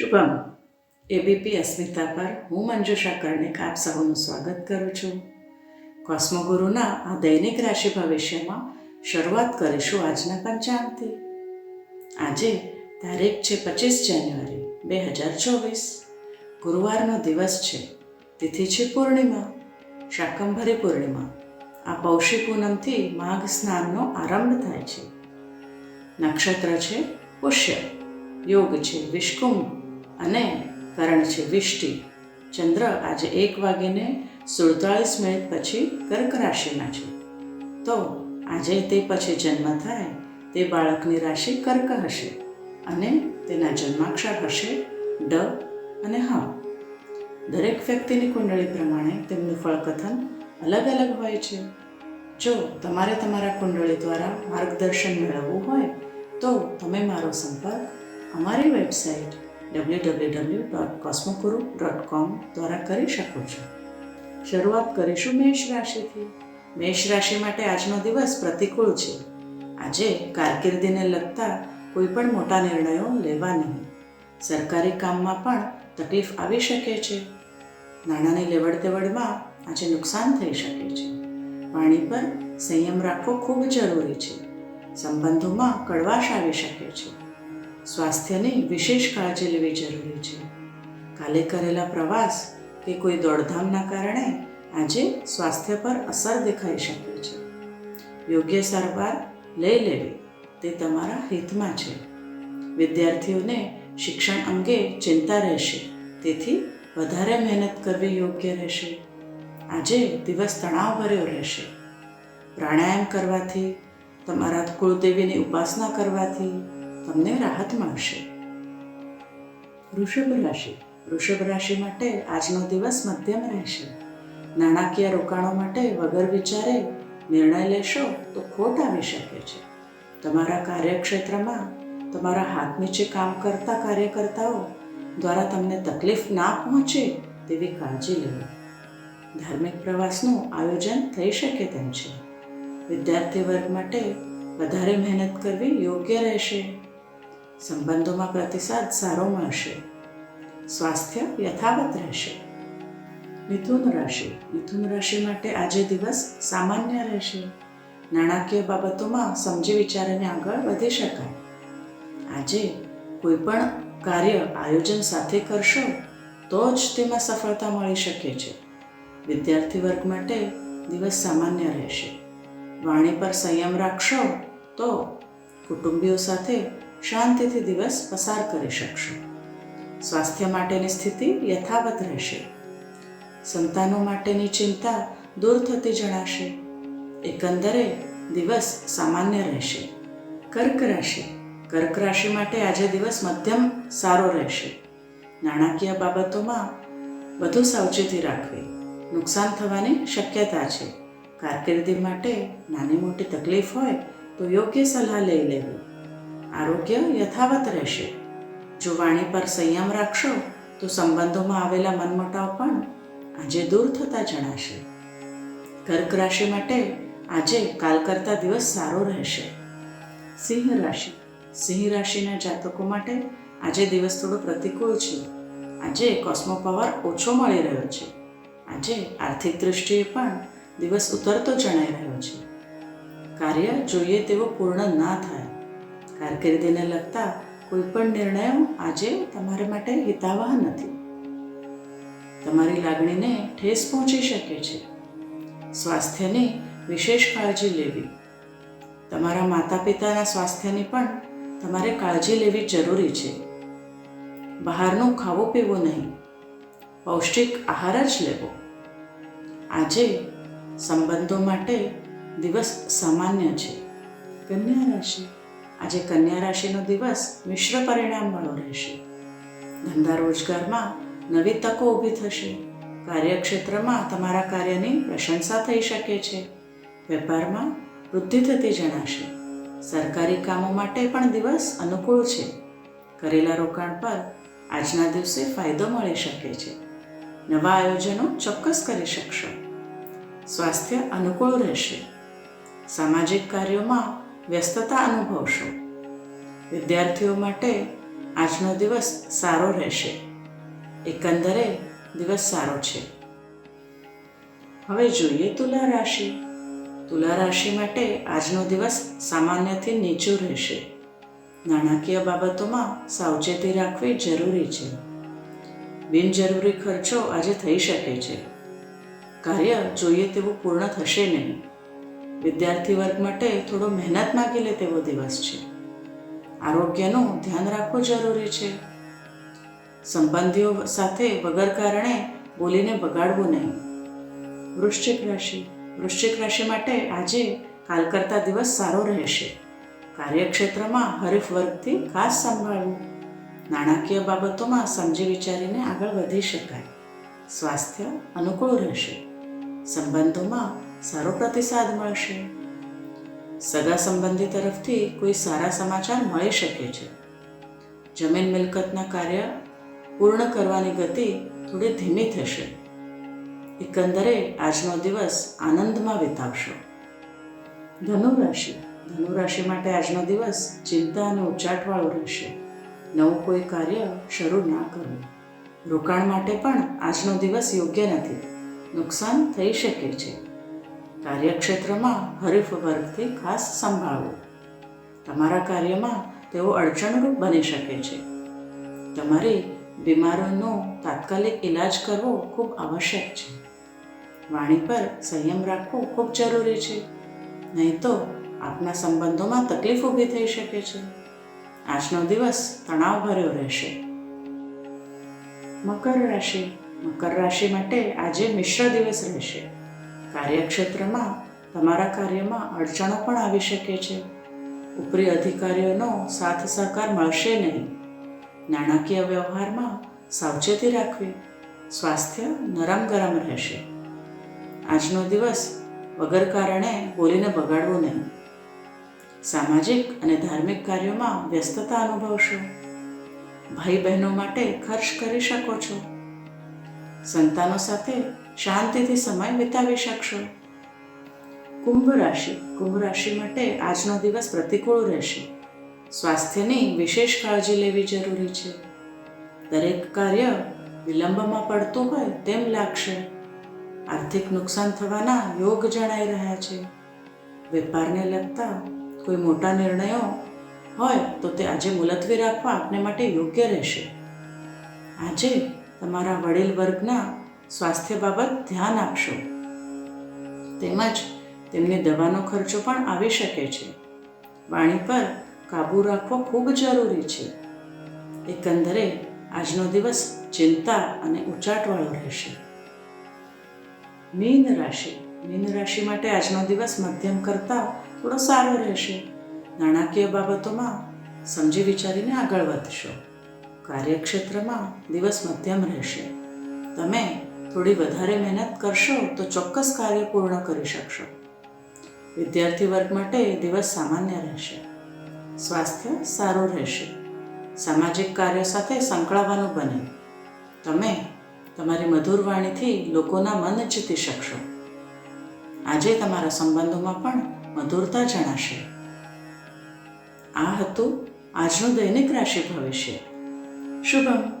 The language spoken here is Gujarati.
શુભમ. એબીપી અસ્મિતા પર હું મંજુષા કર્ણિક આપ સૌનું સ્વાગત કરું છું. કોસ્મોગુરુના આ દૈનિક રાશિ ભવિષ્યમાં શરૂઆત કરીશું આજના પંચાંગથી. આજે તારીખ છે પચીસ જાન્યુઆરી, બે હજાર ચોવીસ. ગુરુવારનો દિવસ છે, તિથિ છે પૂર્ણિમા, શાકંભરી પૂર્ણિમા. આ પૌષી પૂનમથી માઘ સ્નાનનો આરંભ થાય છે. નક્ષત્ર છે પુષ્ય, યોગ છે વિષ્કુંભ અને કરણ છે વિષ્ટિ. ચંદ્ર આજે એક વાગીને સુડતાળીસ મિનિટ પછી કર્ક રાશિમાં છે. તો આજે તે પછી જન્મ થાય, તે બાળકની રાશિ કર્ક હશે અને તેના જન્માક્ષર હશે ડ અને હ. દરેક વ્યક્તિની કુંડળી પ્રમાણે તેમનું ફળકથન અલગ અલગ હોય છે. જો તમારે તમારા કુંડળી દ્વારા માર્ગદર્શન મેળવવું હોય, તો તમે મારો સંપર્ક અમારી website W W W dot કોસ્મોપુરુ dot com દ્વારા કરી શકો છો. શરૂઆત કરીશું મેષ રાશિથી. મેષ રાશિ માટે આજનો દિવસ પ્રતિકૂળ છે. આજે કારકિર્દીને લગતા કોઈ પણ મોટા નિર્ણયો લેવા નહીં. સરકારી કામમાં પણ તકલીફ આવી શકે છે. નાણાંની લેવડ દેવડમાં આજે નુકસાન થઈ શકે છે. વાણી પર સંયમ રાખવો ખૂબ જરૂરી છે. સંબંધોમાં કડવાશ આવી શકે છે. સ્વાસ્થ્યની વિશેષ કાળજી લેવી જરૂરી છે. કાલે કરેલા પ્રવાસ કે કોઈ દોડધામના કારણે આજે સ્વાસ્થ્ય પર અસર દેખાઈ શકે છે. યોગ્ય સારવાર લઈ લેવી તે તમારા હિતમાં છે. વિદ્યાર્થીઓને શિક્ષણ અંગે ચિંતા રહેશે, તેથી વધારે મહેનત કરવી યોગ્ય રહેશે. આજે દિવસ તણાવભર્યો રહેશે. પ્રાણાયામ કરવાથી, તમારા કુળદેવીની ઉપાસના કરવાથી તમને રાહત મળશે. વૃષભ રાશિ. વૃષભ રાશિ માટે આજનો દિવસ મધ્યમ રહેશે. નાણાકીય રોકાણો માટે વગર વિચારે નિર્ણય લેશો તો ખોટ આવી શકે છે. તમારા કાર્યક્ષેત્રમાં તમારા હાથ નીચે કામ કરતા કાર્યકર્તાઓ દ્વારા તમને તકલીફ ના પહોંચે તેવી કાળજી લેવી ધાર્મિક પ્રવાસનું આયોજન થઈ શકે તેમ છે. વિદ્યાર્થી વર્ગ માટે વધારે મહેનત કરવી યોગ્ય રહેશે. સંબંધોમાં પ્રતિસાદ સારો મળશે. સ્વાસ્થ્ય યથાવત રહેશે. મિથુન રાશિ. મિથુન રાશિ માટે આજે દિવસ સામાન્ય રહેશે. નાણાકીય બાબતોમાં સમજી વિચારીને આગળ વધી શકાય. આજે કોઈ પણ કાર્ય આયોજન સાથે કરશો, તો જ તેમાં સફળતા મળી શકે છે. વિદ્યાર્થી વર્ગ માટે દિવસ સામાન્ય રહેશે. વાણી પર સંયમ રાખશો, તો કુટુંબીઓ સાથે શાંતિથી દિવસ પસાર કરી શકશો. સ્વાસ્થ્ય માટેની સ્થિતિ યથાવત રહેશે. સંતાનો માટેની ચિંતા દૂર થતી જણાશે. એકંદરે દિવસ સામાન્ય રહેશે. કર્ક રાશિ. કર્ક રાશિ માટે આજે દિવસ મધ્યમ સારો રહેશે. નાણાકીય બાબતોમાં વધુ સાવચેતી રાખવી. નુકસાન થવાની શક્યતા છે. કારકિર્દી માટે નાની મોટી તકલીફ હોય તો યોગ્ય સલાહ લઈ લેવી. આરોગ્ય યથાવત રહેશે. જો વાણી પર સંયમ રાખશો, તો સંબંધોમાં આવેલા મનમટાવ પણ આજે દૂર થતા જણાશે. કર્ક રાશિ માટે આજે કાલ કરતા દિવસ સારો રહેશે. સિંહ રાશિ. સિંહ રાશિના જાતકો માટે આજે દિવસ થોડો પ્રતિકૂળ છે. આજે કોસ્મો પાવર ઓછો મળી રહ્યો છે. આજે આર્થિક દૃષ્ટિએ પણ દિવસ ઉતરતો જણાઈ રહ્યો છે. કાર્ય જોઈએ તેવો પૂર્ણ ના થાય. કારકિર્દીને લગતા કોઈ પણ નિર્ણયો આજે તમારા માટે હિતાવહ નથી. તમારી લાગણીને ઠેસ પહોંચી શકે છે. સ્વાસ્થ્યની વિશેષ કાળજી લેવી. તમારા માતા પિતાના સ્વાસ્થ્યની પણ તમારે કાળજી લેવી જરૂરી છે. બહારનું ખાવું પીવું નહીં. પૌષ્ટિક આહાર જ લેવો. આજે સંબંધો માટે દિવસ સામાન્ય છે. કન્યા રાશિ. આજે કન્યા રાશિનો દિવસ મિશ્ર પરિણામવાળો રહેશે. ધંધા રોજગારમાં નવી તકો ઊભી થશે. કાર્યક્ષેત્રમાં તમારા કાર્યની પ્રશંસા થઈ શકે છે. વેપારમાં વૃદ્ધિ થતી જણાશે. સરકારી કામો માટે પણ દિવસ અનુકૂળ છે. કરેલા રોકાણ પર આજના દિવસે ફાયદો મળી શકે છે. નવા આયોજનો ચોક્કસ કરી શકશો. સ્વાસ્થ્ય અનુકૂળ રહેશે. સામાજિક કાર્યોમાં વ્યસ્તતા અનુભવશો. વિદ્યાર્થીઓ માટે આજનો દિવસ સારો રહેશે. એકંદરે દિવસ સારો છે. હવે જોઈએ તુલા રાશિ. તુલા રાશિ માટે આજનો દિવસ સામાન્યથી નીચું રહેશે. નાણાકીય બાબતોમાં સાવચેતી રાખવી જરૂરી છે. બિનજરૂરી ખર્ચો આજે થઈ શકે છે. કાર્ય જોઈએ તેવું પૂર્ણ થશે નહીં. વિદ્યાર્થી વર્ગ માટે થોડો મહેનત માગી લે તેવો દિવસ છે. આરોગ્યનું ધ્યાન રાખવું જરૂરી છે. સંબંધીઓ સાથે વગર કારણે બોલીને બગાડવું નહીં. વૃશ્ચિક રાશિ. વૃશ્ચિક રાશિ માટે આજે કાલ કરતા દિવસ સારો રહેશે. કાર્યક્ષેત્રમાં હરીફ વર્ગથી ખાસ સંભાળવું. નાણાકીય બાબતોમાં સમજી વિચારીને આગળ વધી શકાય. સ્વાસ્થ્ય અનુકૂળ રહેશે. સંબંધોમાં સારો પ્રતિસાદ મળશે. સગા સંબંધી તરફથી કોઈ સારા સમાચાર મળી શકે છે. જમીન મિલકતના કાર્ય પૂર્ણ કરવાની ગતિ થોડી ધીમી થશે. એકંદરે આજનો દિવસ આનંદમાં વિતાવશો. ધનુ રાશિ ધનુ રાશિ માટે આજનો દિવસ ચિંતા અને ઉચાટવાળો રહેશે. નવું કોઈ કાર્ય શરૂ ના કરવું રોકાણ માટે પણ આજનો દિવસ યોગ્ય નથી. નુકસાન થઈ શકે છે. કાર્યક્ષેત્રમાં હરીફ વર્ગથી ખાસ સંભાળવું તમારા કાર્યમાં તેઓ અડચણરૂપ બની શકે છે. તમારી બીમારોનો તાત્કાલિક ઈલાજ કરવો ખૂબ આવશ્યક છે. વાણી પર સંયમ રાખવો ખૂબ જરૂરી છે. નહીં તો આપના સંબંધોમાં તકલીફ ઊભી થઈ શકે છે. આજનો દિવસ તણાવભર્યો રહેશે. મકર રાશિ. મકર રાશિ માટે આજે મિશ્ર દિવસ રહેશે. કાર્યક્ષેત્રમાં તમારા કાર્યમાં અડચણો પણ આવી શકે છે. ઉપરી અધિકારીઓનો સાથ સહકાર મળશે નહીં. નાણાકીય વ્યવહારમાં સાવચેતી રાખવી, સ્વાસ્થ્ય નરમ ગરમ રહેશે. આજનો દિવસ વગર કારણે બોલીને બગાડવું નહીં. સામાજિક અને ધાર્મિક કાર્યોમાં વ્યસ્તતા અનુભવશો. ભાઈ બહેનો માટે ખર્ચ કરી શકો છો. સંતાનો સાથે શાંતિથી સમય વિતાવી શકશો? કુંભ રાશિ. કુંભ રાશિ માટે આજનો દિવસ પ્રતિકૂળ રહેશે. સ્વાસ્થ્યની વિશેષ કાળજી લેવી જરૂરી છે. દરેક કાર્ય વિલંબમાં પડતું હોય તેમ લાગશે. આર્થિક નુકસાન થવાના યોગ જણાઈ રહ્યા છે. વેપારને લગતા કોઈ મોટા નિર્ણયો હોય તો તે આજે મુલતવી રાખવા આપને માટે યોગ્ય રહેશે. આજે તમારા વડીલ વર્ગના સ્વાસ્થ્ય બાબત ધ્યાન આપશો. તેમજ તેમને દવાનો ખર્ચો પણ આવી શકે છે. વાણી પર કાબૂ રાખવો ખૂબ જરૂરી છે. એકંદરે આજનો દિવસ ચિંતા અને ઉચાટવાળો રહેશે. મીન રાશિ. મીન રાશિ માટે આજનો દિવસ મધ્યમ કરતાં થોડો સારો રહેશે. નાણાકીય બાબતોમાં સમજી વિચારીને આગળ વધશો. કાર્યક્ષેત્રમાં દિવસ મધ્યમ રહેશે. તમે થોડી વધારે મહેનત કરશો તો ચોક્કસ કાર્ય પૂર્ણ કરી શકશો. વિદ્યાર્થી વર્ગ માટે દિવસ સામાન્ય રહેશે. સ્વાસ્થ્ય સારું રહેશે. સામાજિક કાર્ય સાથે સંકળાવાનું બને. તમે તમારી મધુર વાણીથી લોકોના મન જીતી શકશો. આજે તમારા સંબંધોમાં પણ મધુરતા જણાશે. આ હતું આજનું દૈનિક રાશિ ભવિષ્ય. શુભમ.